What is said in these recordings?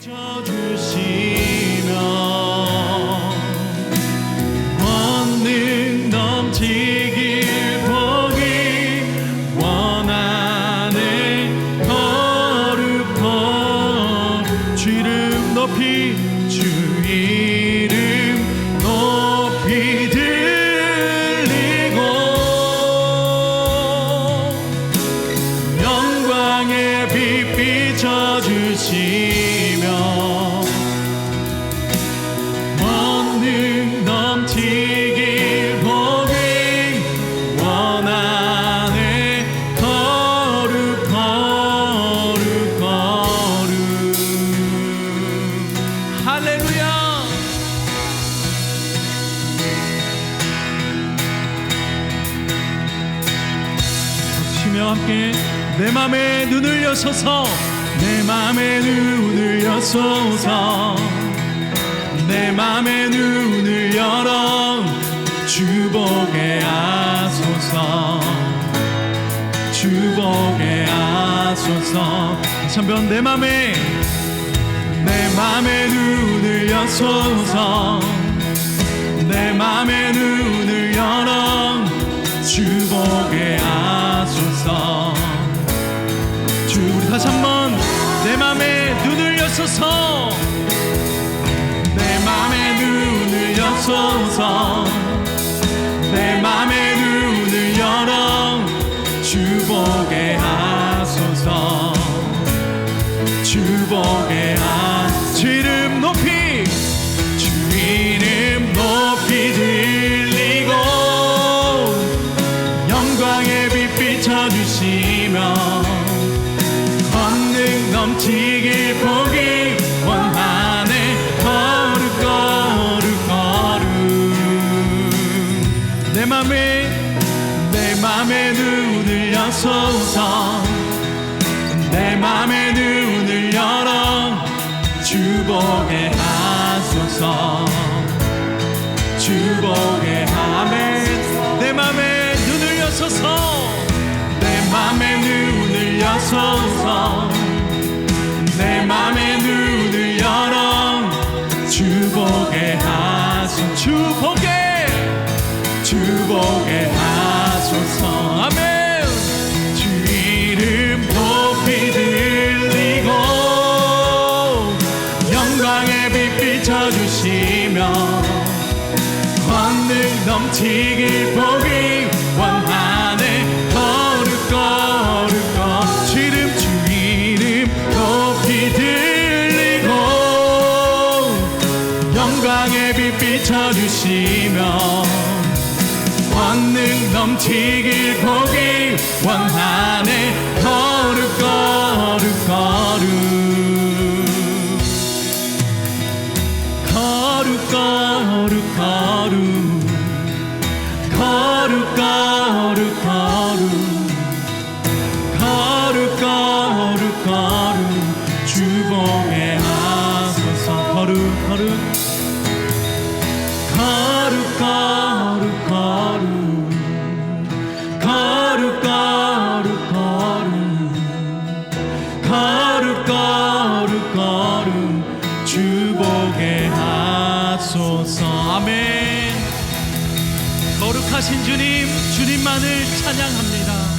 주시면 여서서. 내 맘에 눈을 여소서. 내 맘에 눈을 열어 주보게 하소서. 주보게 하소서. 참변 내 맘에 내 맘에 눈을 여소서. 내 맘에 눈을 열어 주보게 하소서 다시 한번 내 맘에 눈을 여소서. 내 맘에 눈을 여소서. 내 맘에 눈을 열어 주보게 여소서 내 맘에 눈을 열어 주보게 하소서. 주보게 하네 내 맘에 눈을 여소서. 내 맘에 눈을 여소서. 내 맘에 눈을 열어 주보게 하소서. 주보게 주보게 넘치길 보기 원하네. 거룩 거룩 거. 지름 주 이름 높이 들리고 영광의 빛 비춰주시며 권능 넘치길 보기 보게 하소서. 아멘. 거룩하신 주님 주님만을 찬양합니다 다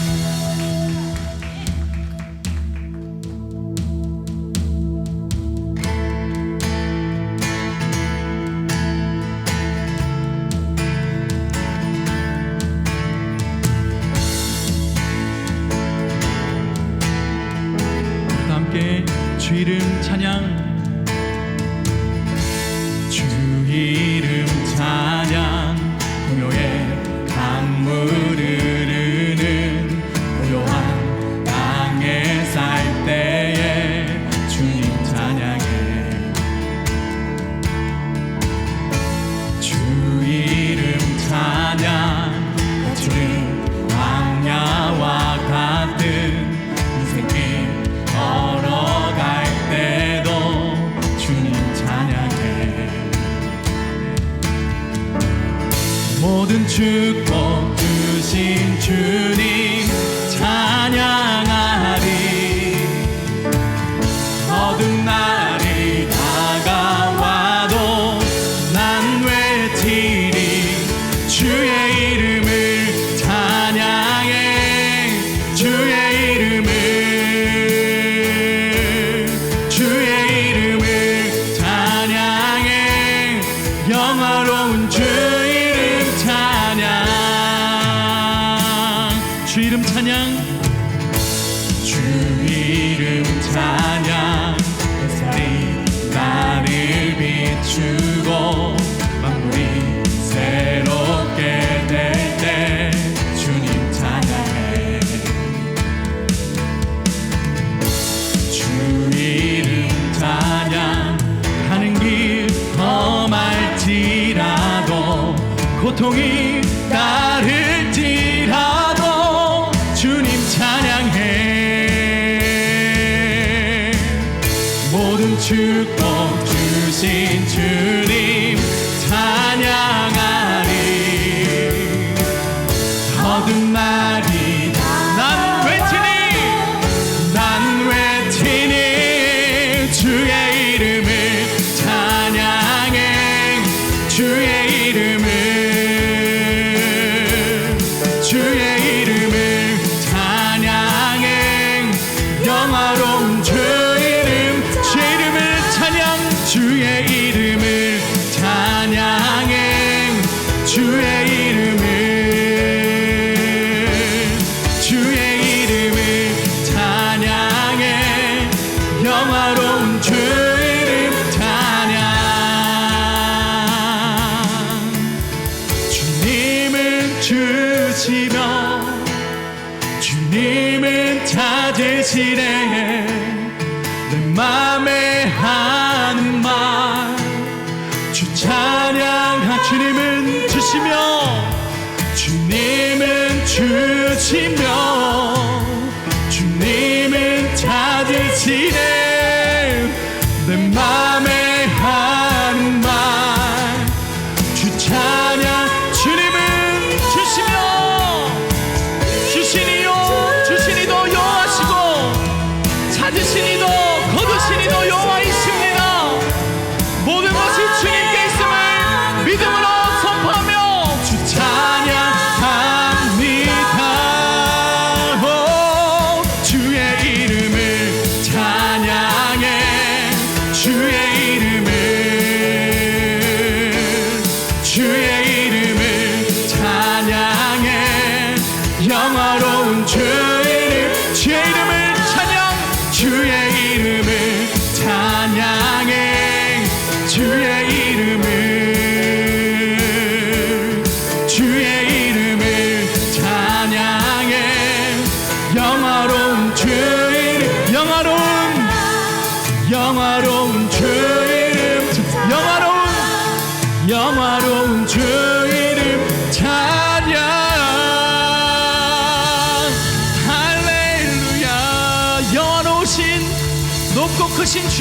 축복 주신 주님 주 이름 찬양. 주 이름 찬양. 네 나를 비추고 만물이 새롭게 될 때 주님 찬양해. 주 이름 찬양. 하는 길 험할지라도 고통이 축복 주신 주님. 주시며 주님은 주시며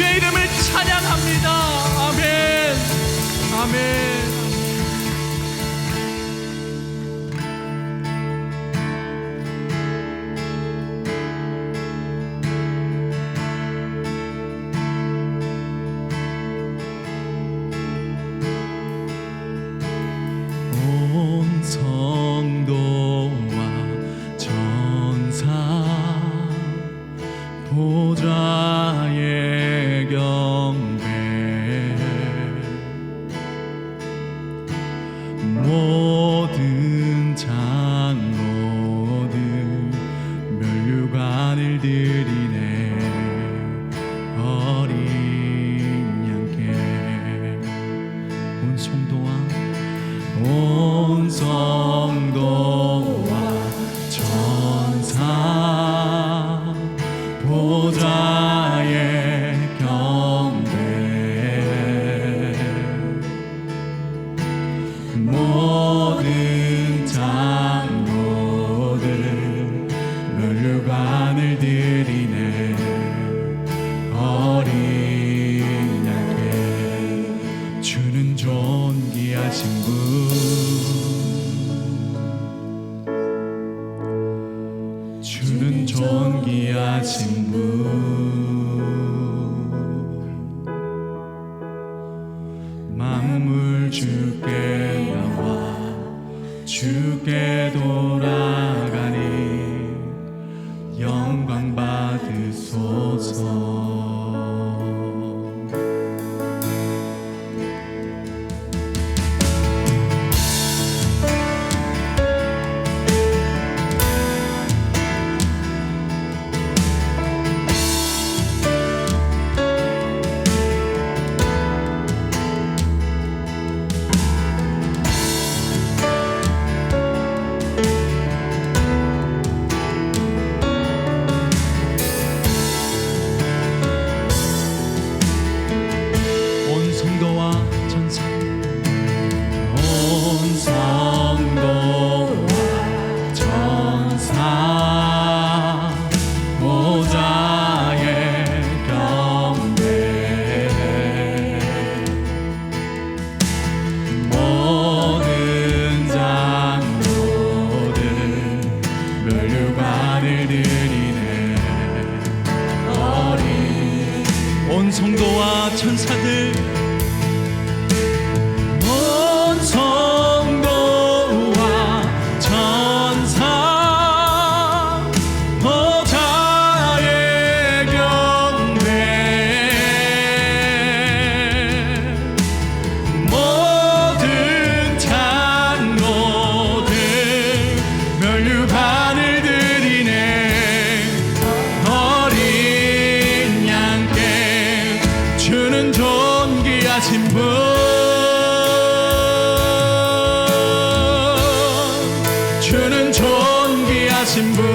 Jada Russian